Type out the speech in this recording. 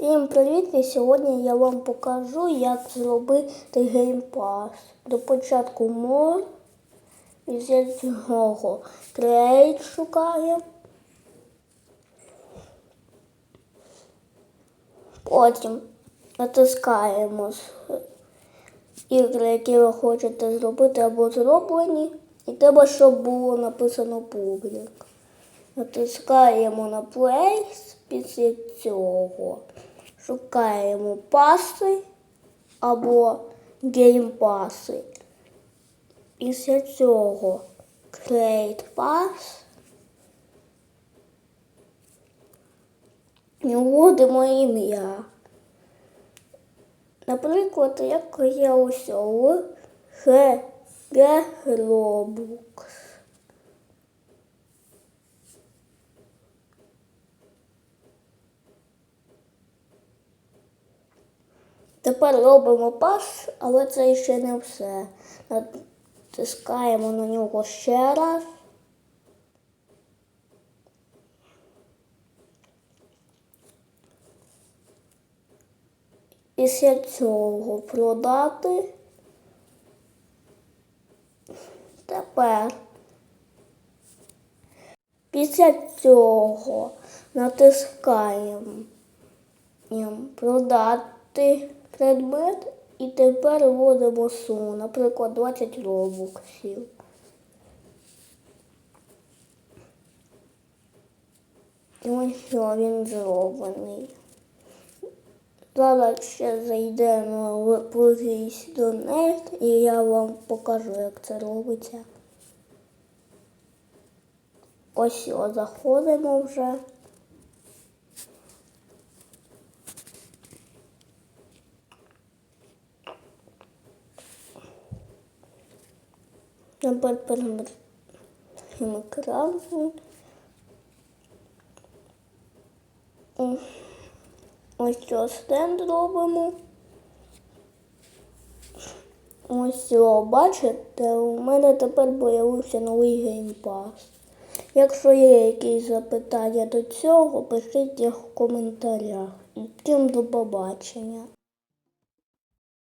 Всім привіт! І сьогодні я вам покажу, як зробити геймпас. До початку мор після цього Create шукає. Потім натискаємо ігри, які ви хочете зробити або зроблені. І треба, щоб було написано публік. Натискаємо на Place після цього. Шукаємо паси або геймпаси. Після цього Create Pass. І вводимо ім'я. Наприклад, як я ось в Robux. Тепер робимо пас, але це ще не все. Натискаємо на нього ще раз. Після цього продати. Тепер після цього натискаємо продати предмет і тепер вводимо суму, наприклад, 20 робоксів. І ось що він зроблений. Зараз ще зайдемо в Police Donate і я вам покажу, як це робиться. Ось о, заходимо вже. Тепер перемикаємо екран. Ось цього стенд робимо. Ось цього, бачите, у мене тепер з'явився новий геймпас. Якщо є якісь запитання до цього, пишіть їх в коментарях. І всім до побачення.